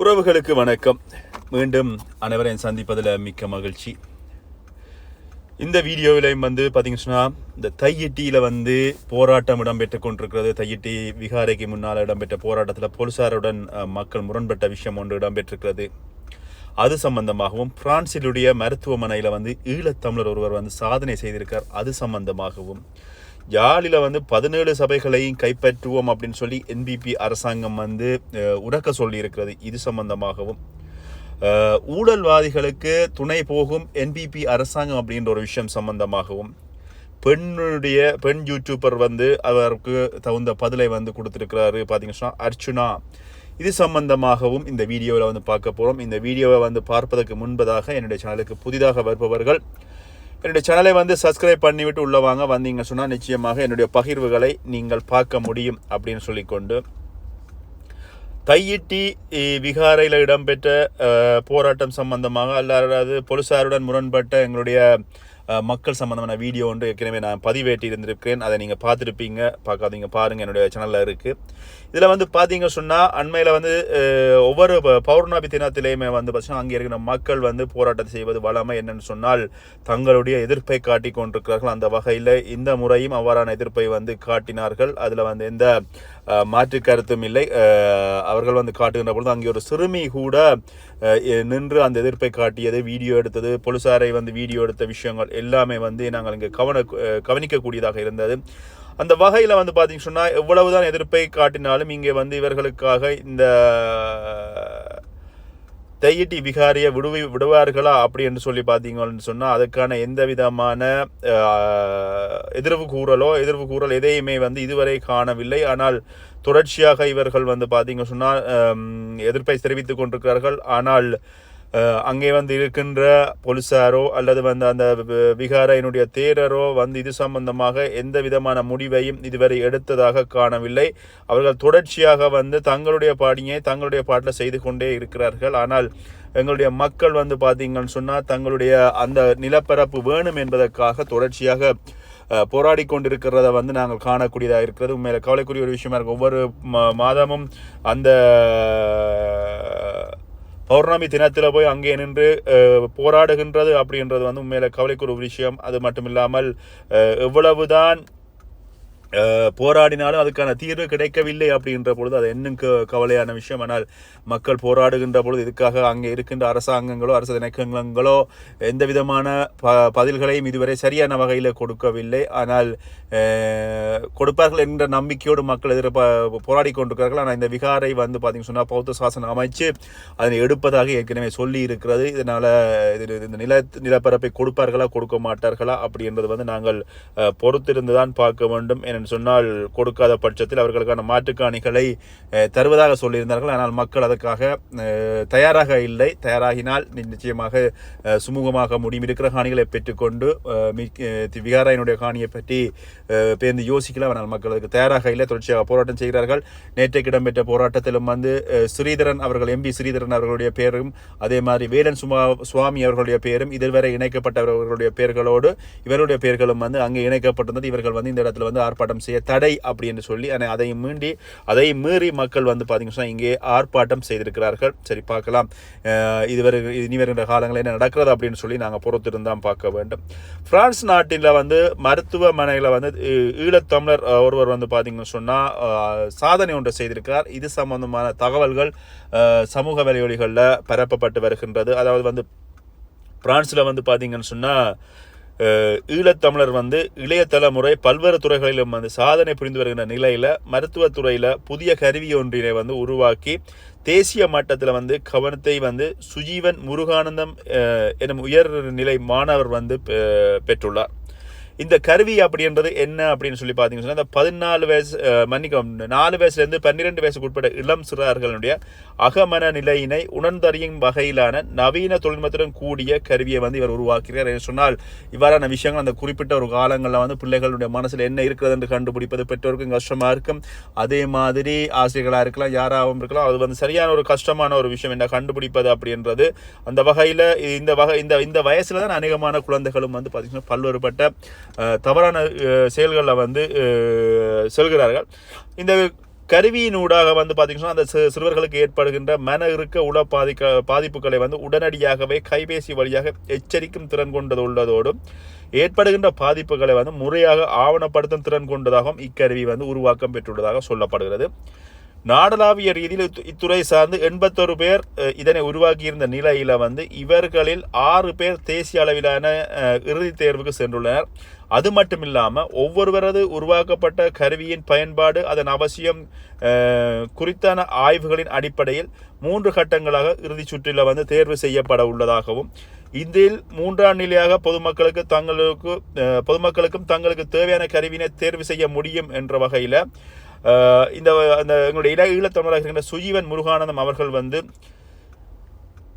உறவுகளுக்கு வணக்கம். மீண்டும் அனைவரையும் சந்திப்பதில் மிக்க மகிழ்ச்சி. இந்த வீடியோவிலையும் வந்து பார்த்தீங்கன்னா இந்த தையிட்டியில் வந்து போராட்டம் இடம்பெற்று கொண்டிருக்கிறது. தையிட்டி விகாரைக்கு முன்னால் இடம்பெற்ற போராட்டத்தில் போலீசாருடன் மக்கள் முரண்பட்ட விஷயம் ஒன்று இடம்பெற்றிருக்கிறது. அது சம்பந்தமாகவும் பிரான்சிலுடைய மருத்துவமனையில் வந்து ஈழத்தமிழர் ஒருவர் வந்து சாதனை செய்திருக்கார். அது சம்பந்தமாகவும். யாழில் வந்து பதினேழு சபைகளையும் கைப்பற்றுவோம் அப்படின்னு சொல்லி என்பிபி அரசாங்கம் வந்து உடக்க உறக்க இது சம்பந்தமாகவும் ஊழல்வாதிகளுக்கு துணை போகும் என்பிபி அரசாங்கம் அப்படின்ற ஒரு விஷயம் சம்பந்தமாகவும் பெண்ணுடைய பெண் யூடியூபர் வந்து அவருக்கு தகுந்த பதிலை வந்து கொடுத்துருக்கிறாரு பார்த்தீங்கன்னா அர்ச்சுனா. இது சம்பந்தமாகவும் இந்த வீடியோவில் வந்து பார்க்க போகிறோம் இந்த வீடியோவை வந்து பார்ப்பதற்கு முன்பதாக என்னுடைய சேனலுக்கு புதிதாக வருபவர்கள் என்னுடைய சேனலை வந்து சப்ஸ்கிரைப் பண்ணிவிட்டு உள்ளே வாங்க. வந்தீங்க சொன்னால் நிச்சயமாக என்னுடைய பகிர்வுகளை நீங்கள் பார்க்க முடியும் அப்படின்னு சொல்லிக்கொண்டு தையிட்டி விகாரையில் இடம்பெற்ற போராட்டம் சம்பந்தமாக அல்லது பொலிசாருடன் முரண்பட்ட எங்களுடைய மக்கள் சம்மந்தமான வீடியோ ஒன்று ஏற்கனவே நான் பதிவேட்டி இருந்திருக்கிறேன் அதை நீங்கள் பார்த்துருப்பீங்க. பார்க்காதீங்க. பாருங்கள் என்னுடைய சேனலில் இருக்குது இதில் வந்து பார்த்தீங்க சொன்னால் அண்மையில் வந்து ஒவ்வொரு பௌர்ணமி தினத்திலேயுமே வந்து பார்த்தீங்கன்னா அங்கே இருக்கிற மக்கள் வந்து போராட்டம் செய்வது வளமை என்னன்னு சொன்னால் தங்களுடைய எதிர்ப்பை காட்டி கொண்டிருக்கிறார்கள். அந்த வகையில் இந்த முறையும் அவ்வாறான எதிர்ப்பை வந்து காட்டினார்கள். அதில் வந்து எந்த மாற்று கருத்தும் இல்லை. அவர்கள் வந்து காட்டுகின்ற பொழுது அங்கே ஒரு சிறுமி கூட நின்று அந்த எதிர்ப்பை காட்டியது வீடியோ எடுத்தது போலீசாரை வந்து வீடியோ எடுத்த விஷயங்கள் எல்லாமே வந்து நாங்கள் இங்கே கவன கவனிக்கக்கூடியதாக இருந்தது. அந்த வகையில் வந்து பார்த்தீங்கன்னு சொன்னால் எவ்வளவுதான் எதிர்ப்பை காட்டினாலும் இங்கே வந்து இவர்களுக்காக இந்த தையிட்டி விகாரியை விடுவி விடுவார்களா அப்படி என்று சொல்லி பார்த்தீங்கன்னு சொன்னால் அதுக்கான எந்த விதமான எதிர்வு கூறலோ எதிர்வு கூறல் எதையுமே வந்து இதுவரை காணவில்லை. ஆனால் தொடர்ச்சியாக இவர்கள் வந்து பார்த்தீங்க சொன்னால் எதிர்ப்பை தெரிவித்துக் கொண்டிருக்கிறார்கள். ஆனால் அங்கே வந்து இருக்கின்ற போலீஸாரோ அல்லது வந்து அந்த விகாரையினுடைய தேரரோ வந்து இது சம்பந்தமாக எந்த விதமான முடிவையும் இதுவரை எடுத்ததாக காணவில்லை. அவர்கள் தொடர்ச்சியாக வந்து தங்களுடைய பாடியை தங்களுடைய பாட்டில் செய்து கொண்டே இருக்கிறார்கள். ஆனால் எங்களுடைய மக்கள் வந்து பார்த்தீங்கன்னு சொன்னால் தங்களுடைய அந்த நிலப்பரப்பு வேணும் என்பதற்காக தொடர்ச்சியாக போராடி கொண்டிருக்கிறத வந்து நாங்கள் காணக்கூடியதாக இருக்கிறது. உண்மையில கவலைக்குரிய ஒரு விஷயமா இருக்கும் ஒவ்வொரு மாதமும் அந்த பௌர்ணமி தினத்தில் போய் அங்கே நின்று போராடுகின்றது அப்படின்றது வந்து உண்மையில கவலைக்குரிய விஷயம். அது மட்டும் இல்லாமல் எவ்வளவுதான் போராடினாலும் அதுக்கான தீர்வு கிடைக்கவில்லை அப்படின்ற பொழுது அது இன்னும் கவலையான விஷயம். ஆனால் மக்கள் போராடுகின்ற பொழுது இதுக்காக அங்கே இருக்கின்ற அரசாங்கங்களோ அரசு இணக்கங்களோ எந்த விதமான ப பதில்களையும் இதுவரை சரியான வகையில் கொடுக்கவில்லை. ஆனால் கொடுப்பார்கள் என்ற நம்பிக்கையோடு மக்கள் எதிர்ப்ப போராடி கொண்டிருக்கிறார்கள். ஆனால் இந்த விகாரை வந்து பார்த்திங்க சொன்னால் பௌத்த சாசனம் அமைச்சு அதனை எடுப்பதாக ஏற்கனவே சொல்லி இருக்கிறது இதனால் இது இந்த நில நிலப்பரப்பை கொடுப்பார்களா கொடுக்க மாட்டார்களா அப்படின்றது வந்து நாங்கள் பொறுத்திருந்து தான் பார்க்க வேண்டும். என ஏனென்று சொன்னால் கொடுக்காத பட்சத்தில் அவர்களுக்கான மாட்டுக்காணிகளை அஹ், தருவதாக சொல்லியிருந்தார்கள். ஆனால் மக்கள் அதற்காக தயாராக இல்லை. தயாராகினால் நிச்சயமாக சுமூகமாக முடியும் இருக்கிற காணிகளை பெற்றுக்கொண்டு மிக்க- விகாராயினுடைய காணியை பற்றி பேர்ந்து யோசிக்கலாம் ஆனால் மக்கள் அதுக்கு தயாராக இல்லை. தொடர்ச்சியாக போராட்டம் செய்கிறார்கள். நேற்றைக்கு இடம்பெற்ற போராட்டத்திலும் வந்து ஸ்ரீதரன் அவர்கள் எம்பி ஸ்ரீதரன் அவர்களுடைய பேரும் அதே மாதிரி வேலன் சுமா சுவாமி அவர்களுடைய பேரும் இதுவரை இணைக்கப்பட்டவர்களுடைய பெயர்களோடு இவருடைய பெயர்களும் வந்து அங்கே இணைக்கப்பட்டிருந்தது. இவர்கள் வந்து இந்த இடத்துல வந்து ஆர்ப்பாட்டம் செய்ய தடை அப்படின்னு சொல்லி ஆனால் அதை மீண்டி அதை மீறி மக்கள் வந்து பார்த்தீங்கன்னா இங்கே ஆர்ப்பாட்டம் செய்திருக்கிறார்கள். சரி பார்க்கலாம். இதுவரை இனி வருகின்ற காலங்களில் என்ன நடக்கிறது அப்படின்னு சொல்லி நாங்கள் பொறுத்திருந்தான் பார்க்க வேண்டும். பிரான்ஸ் நாட்டில் வந்து மருத்துவமனையில் வந்து ஈழத்தமிழர் ஒருவர் வந்து பார்த்தீங்கன்னு சொன்னால் சாதனை ஒன்றை செய்திருக்கிறார். இது சம்பந்தமான தகவல்கள் சமூக வலையொலிகளில் பரப்பப்பட்டு வருகின்றது. அதாவது வந்து பிரான்ஸில் வந்து பார்த்தீங்கன்னு சொன்னால் ஈழத்தமிழர் வந்து இளைய தலைமுறை பல்வேறு துறைகளிலும் வந்து சாதனை புரிந்து வருகின்ற நிலையில் மருத்துவத்துறையில் புதிய கருவி ஒன்றினை வந்து உருவாக்கி தேசிய மட்டத்தில் வந்து கவனத்தை வந்து சுஜீவன் முருகானந்தம் எனும் உயர்நிலை மாணவர் வந்து பெ- பெற்றுள்ளார். இந்த கருவி அப்படின்றது என்ன அப்படின்னு சொல்லி பார்த்தீங்கன்னு சொன்னால் இந்த பதினாலு வயசு அஹ், நாலு வயசுலேருந்து பன்னிரெண்டு வயசுக்கு உட்பட்ட இளம் சிறார்களுடைய அகமன நிலையினை உணர்ந்தறியும் வகையிலான நவீன தொழில்நுட்பத்துடன் கூடிய கருவியை வந்து இவர் உருவாக்குகிறார் என்று சொன்னால் இவ்வாறான விஷயங்கள் அந்த குறிப்பிட்ட ஒரு காலங்களில் வந்து பிள்ளைகளுடைய மனசில் என்ன இருக்கிறது என்று கண்டுபிடிப்பது பெற்றோருக்கும் கஷ்டமா இருக்கும். அதே மாதிரி ஆசிரியர்களாக இருக்கலாம் யாராகவும் இருக்கலாம் அது வந்து சரியான ஒரு கஷ்டமான ஒரு விஷயம் என்ன கண்டுபிடிப்பது அப்படின்றது அந்த வகையில் இந்த வகை இந்த இந்த வயசுல தான் அநேகமான குழந்தைகளும் வந்து பார்த்தீங்கன்னா பல்வேறுபட்ட தவறான செயல்களில் வந்து செல்கிறார்கள். இந்த கருவியினூடாக வந்து பார்த்தீங்கன்னா அந்த சிறுவர்களுக்கு ஏற்படுகின்ற மன இருக்க உள பாதிக்க பாதிப்புகளை வந்து உடனடியாகவே கைபேசி வழியாக எச்சரிக்கும் திறன் கொண்டது உள்ளதோடும் ஏற்படுகின்ற பாதிப்புகளை வந்து முறையாக ஆவணப்படுத்தும் திறன் கொண்டதாகவும் இக்கருவி வந்து உருவாக்கம் பெற்றுள்ளதாக சொல்லப்படுகிறது. நாடளாவிய ரீதியில் இத்துறை சார்ந்து எண்பத்தொரு பேர் இதனை உருவாக்கியிருந்த நிலையில் வந்து இவர்களில் ஆறு பேர் தேசிய அளவிலான இறுதி இறுதித் தேர்வுக்கு சென்றுள்ளனர். அது மட்டும் இல்லாமல் ஒவ்வொருவரது உருவாக்கப்பட்ட கருவியின் பயன்பாடு அதன் அவசியம் குறித்தான ஆய்வுகளின் அடிப்படையில் மூன்று கட்டங்களாக இறுதிச் சுற்றில் வந்து தேர்வு செய்யப்பட உள்ளதாகவும் இதில் மூன்றாம் நிலையாக பொதுமக்களுக்கு தங்களுக்கு பொதுமக்களுக்கும் தங்களுக்கு தேவையான கருவினை தேர்வு செய்ய முடியும் என்ற வகையில் இந்த அந்த எங்களுடைய இள ஈழத்தமிழர் இருக்கின்ற சுஜீவன் முருகானந்தம் அவர்கள் வந்து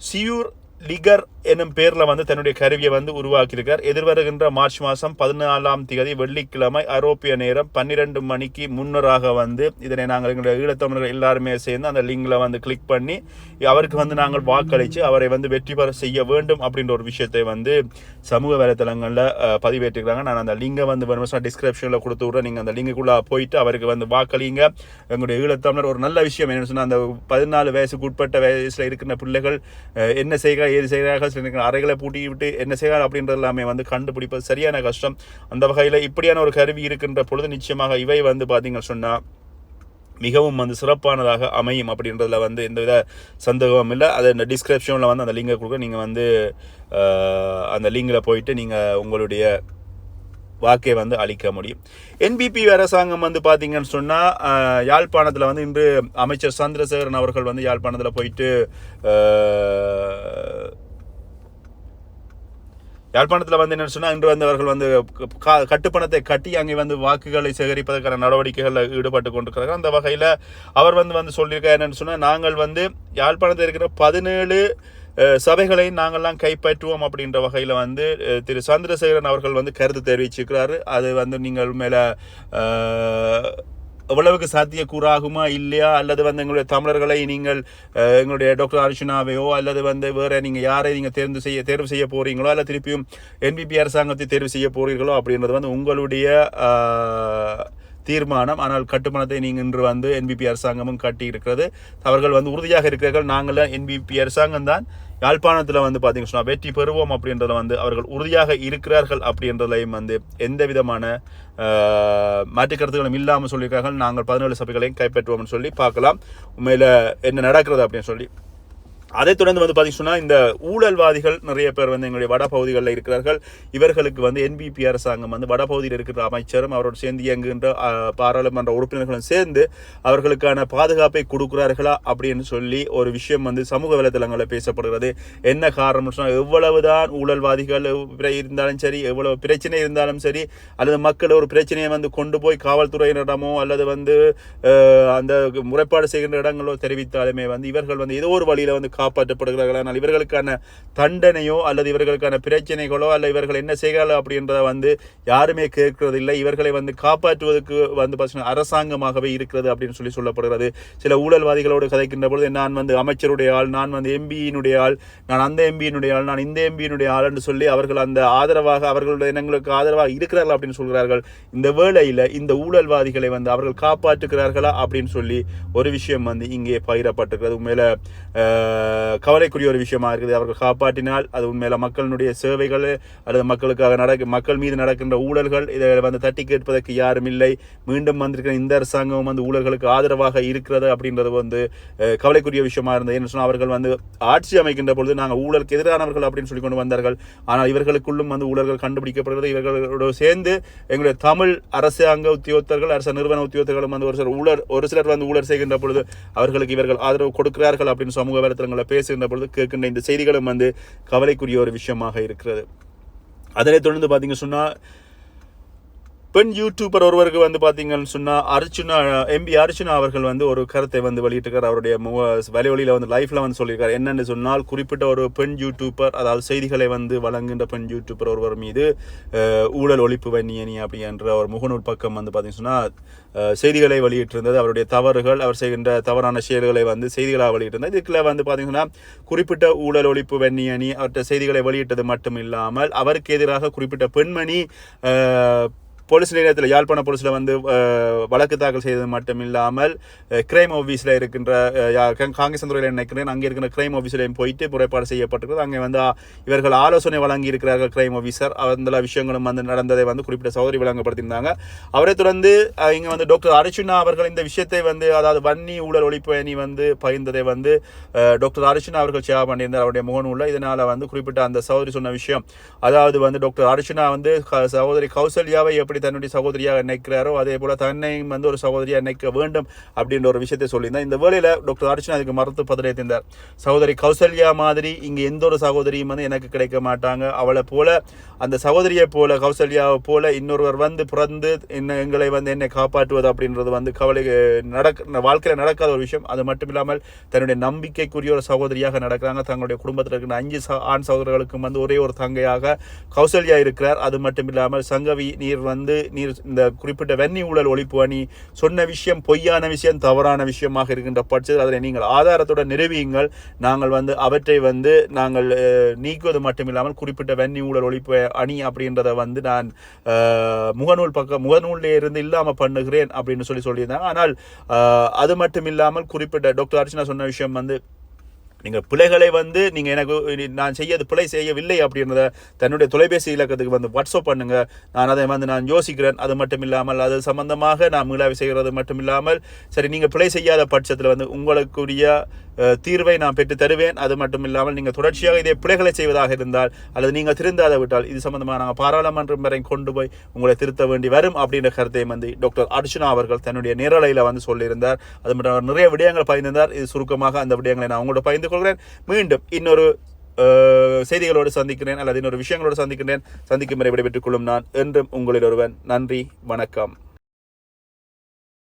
சியூர் லிகர் என்னும் பேரில் வந்து தன்னுடைய கருவியை வந்து உருவாக்கியிருக்கார். எதிர்வருகின்ற மார்ச் மாதம் பதினாலாம் தேதி வெள்ளிக்கிழமை ஐரோப்பிய நேரம் பன்னிரெண்டு மணிக்கு முன்னராக வந்து இதனை நாங்கள் எங்களுடைய ஈழத்தமிழர்கள் எல்லாருமே சேர்ந்து அந்த லிங்கில் வந்து கிளிக் பண்ணி அவருக்கு வந்து நாங்கள் வாக்களித்து அவரை வந்து வெற்றி பெற செய்ய வேண்டும் அப்படின்ற ஒரு விஷயத்தை வந்து சமூக வலைத்தளங்களில் பதிவேற்றிருக்காங்க. நான் அந்த லிங்கை வந்து வேணுமா டிஸ்கிரிப்ஷனில் கொடுத்து விட்றேன். நீங்கள் அந்த லிங்குக்குள்ளே போயிட்டு அவருக்கு வந்து வாக்களிங்க. எங்களுடைய ஈழத்தமிழர் ஒரு நல்ல விஷயம் என்னன்னு சொன்னால் அந்த பதினாலு வயசுக்கு உட்பட்ட வயசில் இருக்கிற பிள்ளைகள் என்ன செய்கிறார் ஏது செய்கிறார்கள் அறைகளை பூட்டி விட்டு என்ன செய்கிறார் அப்படின்றது எல்லாமே வந்து கண்டுபிடிப்பது சரியான கஷ்டம். அந்த வகையில் இப்படியான ஒரு கருவி இருக்கின்ற பொழுது நிச்சயமாக இவை வந்து பார்த்தீங்கன்னு சொன்னால் மிகவும் வந்து சிறப்பானதாக அமையும் அப்படின்றதுல வந்து எந்தவித சந்தேகமும் இல்லை. அதை இந்த டிஸ்கிரிப்ஷனில் வந்து அந்த லிங்கை கொடுக்க நீங்கள் வந்து அந்த லிங்கில் போயிட்டு நீங்கள் உங்களுடைய வாக்கை வந்து அளிக்க முடியும். என்பிபி அரசாங்கம் வந்து பார்த்தீங்கன்னு சொன்னால் யாழ்ப்பாணத்தில் வந்து இன்று அமைச்சர் சந்திரசேகரன் அவர்கள் வந்து யாழ்ப்பாணத்தில் போயிட்டு யாழ்ப்பாணத்தில் வந்து என்னென்னு சொன்னால் இன்று வந்து அவர்கள் வந்து கா- கட்டுப்பணத்தை கட்டி அங்கே வந்து வாக்குகளை சேகரிப்பதற்கான நடவடிக்கைகளில் ஈடுபட்டு கொண்டிருக்கிறார்கள். அந்த வகையில் அவர் வந்து வந்து சொல்லியிருக்கார் என்னென்னு சொன்னால் நாங்கள் வந்து யாழ்ப்பாணத்தில் இருக்கிற பதினேழு சபைகளை நாங்கள்லாம் கைப்பற்றுவோம் அப்படின்ற வகையில் வந்து திரு சந்திரசேகரன் அவர்கள் வந்து கருத்து தெரிவிச்சிருக்கிறாரு. அது வந்து நீங்கள் மேலே எவ்வளவுக்கு சாத்தியக்கூறாகுமா இல்லையா? அல்லது வந்து எங்களுடைய தமிழர்களை நீங்கள் எங்களுடைய டாக்டர் அர்ஜுனாவையோ அல்லது வந்து வேறு நீங்கள் யாரை நீங்கள் தேர்ந்து செய்ய தேர்வு செய்ய போகிறீங்களோ அல்ல திருப்பியும் என்பிபி அரசாங்கத்தை தேர்வு செய்ய போகிறீர்களோ அப்படின்றது வந்து உங்களுடைய தீர்மானம். ஆனால் கட்டுமானத்தை நீங்கள் இன்று வந்து என்பிபி அரசாங்கமும் கட்டி இருக்கிறது அவர்கள் வந்து உறுதியாக இருக்கிறார்கள். நாங்கள் என்பிபி அரசாங்கம் தான் யாழ்ப்பாணத்தில் வந்து பார்த்தீங்கன்னு சொன்னால் வெற்றி பெறுவோம் அப்படின்றத வந்து அவர்கள் உறுதியாக இருக்கிறார்கள் அப்படின்றதையும் வந்து எந்த விதமான மாற்று கருத்துக்களும் இல்லாமல் சொல்லியிருக்கார்கள். நாங்கள் பதினேழு சபைகளையும் கைப்பற்றுவோம்னு சொல்லி பார்க்கலாம். உண்மையில் என்ன நடக்கிறது அப்படின்னு சொல்லி அதைத் தொடர்ந்து வந்து பார்த்தீங்கன்னா இந்த ஊழல்வாதிகள் நிறைய பேர் வந்து எங்களுடைய வடபகுதிகளில் இருக்கிறார்கள். இவர்களுக்கு வந்து என்பிபி அரசாங்கம் வந்து வடபகுதியில் இருக்கிற அமைச்சரும் அவரோடு சேர்ந்து இயங்குகின்ற பாராளுமன்ற உறுப்பினர்களும் சேர்ந்து அவர்களுக்கான பாதுகாப்பை கொடுக்கிறார்களா அப்படின்னு சொல்லி ஒரு விஷயம் வந்து சமூக வலைதளங்களில் பேசப்படுகிறது. என்ன காரணம் சொன்னால் எவ்வளவுதான் ஊழல்வாதிகள் இருந்தாலும் சரி எவ்வளவு பிரச்சனை இருந்தாலும் சரி அல்லது மக்கள் ஒரு பிரச்சனையை வந்து கொண்டு போய் காவல்துறையினரிடமோ அல்லது வந்து அந்த முறைப்பாடு செய்கின்ற இடங்களோ தெரிவித்தாலுமே வந்து இவர்கள் வந்து ஏதோ ஒரு வழியில் வந்து காப்பாற்றப்படுகிறார்கள் ஆனால் இவர்களுக்கான தண்டனையோ அல்லது இவர்களுக்கான பிரச்சனைகளோ அல்ல இவர்கள் என்ன செய்கிறார்கள் அப்படின்றத வந்து யாருமே கேட்கறது இல்லை இவர்களை வந்து காப்பாற்றுவதற்கு வந்து பார்த்தீங்கன்னா அரசாங்கமாகவே இருக்கிறது அப்படின்னு சொல்லி சொல்லப்படுகிறது. சில ஊழல்வாதிகளோடு கதைக்கின்ற பொழுது நான் வந்து அமைச்சருடைய ஆள் நான் வந்து எம்பியினுடைய ஆள் நான் அந்த எம்பியினுடைய ஆள் நான் இந்த எம்பியினுடைய ஆள் என்று சொல்லி அவர்கள் அந்த ஆதரவாக அவர்களுடைய இனங்களுக்கு ஆதரவாக இருக்கிறார்கள் அப்படின்னு சொல்கிறார்கள். இந்த வேளையில் இந்த ஊழல்வாதிகளை வந்து அவர்கள் காப்பாற்றுகிறார்களா அப்படின்னு சொல்லி ஒரு விஷயம் வந்து இங்கே பகிரப்பட்டிருக்கிறது. உண்மையில் கவலைக்குரிய ஒரு விஷயமா இருக்குது. அவர்கள் காப்பாற்றினால் அது உண்மையில மக்களினுடைய சேவைகள் அல்லது மக்களுக்காக நடக்க மக்கள் மீது நடக்கின்ற ஊழல்கள் இதை வந்து தட்டி கேட்பதற்கு யாரும் இல்லை. மீண்டும் வந்திருக்கிற இந்த அரசாங்கம் வந்து ஊழல்களுக்கு ஆதரவாக இருக்கிறது அப்படின்றது வந்து கவலைக்குரிய விஷயமா இருந்தது. என்ன சொன்னால் அவர்கள் வந்து ஆட்சி அமைக்கின்ற பொழுது நாங்கள் ஊழலுக்கு எதிரானவர்கள் அப்படின்னு சொல்லி கொண்டு வந்தார்கள். ஆனால் இவர்களுக்குள்ளும் வந்து ஊழல்கள் கண்டுபிடிக்கப்படுகிறது. இவர்களோட சேர்ந்து எங்களுடைய தமிழ் அரசாங்க உத்தியோகத்தர்கள் அரசு நிறுவன உத்தியோகத்தர்களும் வந்து ஒரு சிலர் ஊழல் ஒரு சிலர் வந்து ஊழல் செய்கின்ற பொழுது அவர்களுக்கு இவர்கள் ஆதரவு கொடுக்கிறார்கள் அப்படின்னு சமூக வலைத்தளங்களில் பேசுகின்ற பொழுது கேட்கின்ற இந்த செய்திகளும் வந்து கவலைக்குரிய ஒரு விஷயமாக இருக்கிறது. அதனைத் தொடர்ந்து பார்த்தீங்க சொன்னால் பெண் யூடியூபர் ஒருவருக்கு வந்து பார்த்தீங்கன்னு சொன்னால் அர்ச்சுனா எம்பி அர்ச்சுனா அவர்கள் வந்து ஒரு கருத்தை வந்து வெளியிட்டிருக்கார். அவருடைய முக வலிவழியில் வந்து லைஃப்பில் வந்து சொல்லியிருக்கார். என்னென்னு சொன்னால் குறிப்பிட்ட ஒரு பெண் யூடியூபர் அதாவது செய்திகளை வந்து வழங்குகின்ற பெண் யூடியூபர் ஒருவர் மீது ஊழல் ஒழிப்பு வன்னியனி அப்படின்ற ஒரு முகநூல் பக்கம் வந்து பார்த்தீங்கன்னு சொன்னால் செய்திகளை வெளியிட்டிருந்தது. அவருடைய தவறுகள் அவர் செய்கின்ற தவறான செயல்களை வந்து செய்திகளாக வெளியிட்டிருந்தது. இதுக்குள்ள வந்து பார்த்தீங்கன்னா குறிப்பிட்ட ஊழல் ஒழிப்பு வெண்ணியணி அவர்கிட்ட செய்திகளை வெளியிட்டது மட்டும் இல்லாமல் அவருக்கு எதிராக குறிப்பிட்ட பெண்மணி போலீஸ் நிலையத்தில் யாழ்ப்பாண போலீஸில் வந்து வழக்கு தாக்கல் செய்தது மட்டும் இல்லாமல் கிரைம் ஆஃபீஸில் இருக்கின்ற யா- காங்கிரஸ் துறையில் நினைக்கிறேன். அங்கே இருக்கிற கிரைம் ஆஃபீஸிலையும் போயிட்டு முறைப்பாடு செய்யப்பட்டிருக்கிறது. அங்கே வந்து இவர்கள் ஆலோசனை வழங்கி இருக்கிறார்கள் கிரைம் ஆஃபீஸர் அந்த விஷயங்களும் வந்து நடந்ததை வந்து குறிப்பிட்ட சௌதரி விளங்கப்படுத்தியிருந்தாங்க. அவரை தொடர்ந்து இங்கே வந்து டாக்டர் அர்ச்சுனா அவர்கள் இந்த விஷயத்தை வந்து அதாவது வன்னி ஊழல் ஒழிப்பயணி வந்து பகிர்ந்ததை வந்து டாக்டர் அர்ச்சுனா அவர்கள் ஷேர் பண்ணியிருந்தார் அவருடைய முகநூலில். இதனால் வந்து குறிப்பிட்ட அந்த சகோதரி சொன்ன விஷயம். அதாவது வந்து டாக்டர் அர்ச்சுனா வந்து சகோதரி கௌசல்யாவை எப்படி தன்னுடைய சகோதரியாக நினைக்கிறாரோ அதே போல் தன்னையும் வந்து ஒரு சகோதரியாக நினைக்க வேண்டும் அப்படின்ற ஒரு விஷயத்தை சொல்லியிருந்தார். இந்த வேலையில் டாக்டர் அர்ச்சனா அதுக்கு மறுத்து பதிலளித்திருந்தார் சகோதரி கௌசல்யா மாதிரி இங்கே எந்த ஒரு சகோதரியும் வந்து எனக்கு கிடைக்க மாட்டாங்க. அவளை போல அந்த சகோதரியை போல கௌசல்யாவை போல இன்னொருவர் வந்து பிறந்து என்ன எங்களை வந்து என்னை காப்பாற்றுவது அப்படின்றது வந்து கவலை நடக்க வாழ்க்கையில் நடக்காத ஒரு விஷயம். அது மட்டும் இல்லாமல் தன்னுடைய நம்பிக்கைக்குரிய ஒரு சகோதரியாக நடக்கிறாங்க. தங்களுடைய குடும்பத்தில் இருக்கிற அஞ்சு ஆண் சகோதரர்களுக்கும் வந்து ஒரே ஒரு தங்கையாக கௌசல்யா இருக்கிறார். அது மட்டும் இல்லாமல் சங்கவி நீர் வந்து நீர் இந்த குறிப்பிட்ட வெண்ணி ஊழல் ஒழிப்பு அணி சொன்ன விஷயம் பொய்யான விஷயம் தவறான விஷயமாக இருக்கின்ற பட்சத்தில் அதனை நீங்கள் ஆதாரத்துடன் நிரூபியுங்கள். நாங்கள் வந்து அவற்றை வந்து நாங்கள் நீக்குவது மட்டும் இல்லாமல் குறிப்பிட்ட வெண்ணி ஊழல் ஒழிப்பு அணி அப்படின்றத வந்து நான் முகநூல் பக்கம் முகநூலில் இருந்து இல்லாமல் பண்ணுகிறேன் அப்படின்னு சொல்லி சொல்லியிருந்தாங்க. ஆனால் அது மட்டும் இல்லாமல் குறிப்பிட்ட டாக்டர் அர்ச்சனா சொன்ன விஷயம் வந்து நீங்கள் பிழைகளை வந்து நீங்கள் எனக்கு நான் செய்யது பிழை செய்யவில்லை அப்படின்றத தன்னுடைய தொலைபேசி இலக்கத்துக்கு வந்து வாட்ஸ்அப் பண்ணுங்க. நான் அதை வந்து நான் யோசிக்கிறேன். அது மட்டும் இல்லாமல் அது சம்பந்தமாக நான் மீளாவி செய்கிறது மட்டும் இல்லாமல் சரி நீங்கள் பிழை செய்யாத பட்சத்தில் வந்து உங்களுக்குரிய தீர்வை நான் பெற்று தருவேன். அது மட்டும் இல்லாமல் நீங்கள் தொடர்ச்சியாக இதே பிழைகளை செய்வதாக இருந்தால் அல்லது நீங்கள் திருந்தாத விட்டால் இது சம்பந்தமாக நாங்கள் பாராளுமன்றம் வரை கொண்டு போய் உங்களை திருத்த வேண்டி வரும் அப்படின்ற கருத்தை வந்து டாக்டர் அர்ஜுனா அவர்கள் தன்னுடைய நேரலையில் வந்து சொல்லியிருந்தார். அது மட்டும் அவர் நிறைய விடயங்கள் பகிர்ந்திருந்தார். இது சுருக்கமாக அந்த விடயங்களை நான் உங்களோட பகிர்ந்து கொள்கிறேன். மீண்டும் இன்னொரு செய்திகளோடு சந்திக்கிறேன் அல்லது இன்னொரு விஷயங்களோடு சந்திக்கிறேன். சந்திக்கும் வரை விடைபெற்றுக் கொள்ளும் நான் என்றும் உங்களில் ஒருவன். நன்றி. வணக்கம்.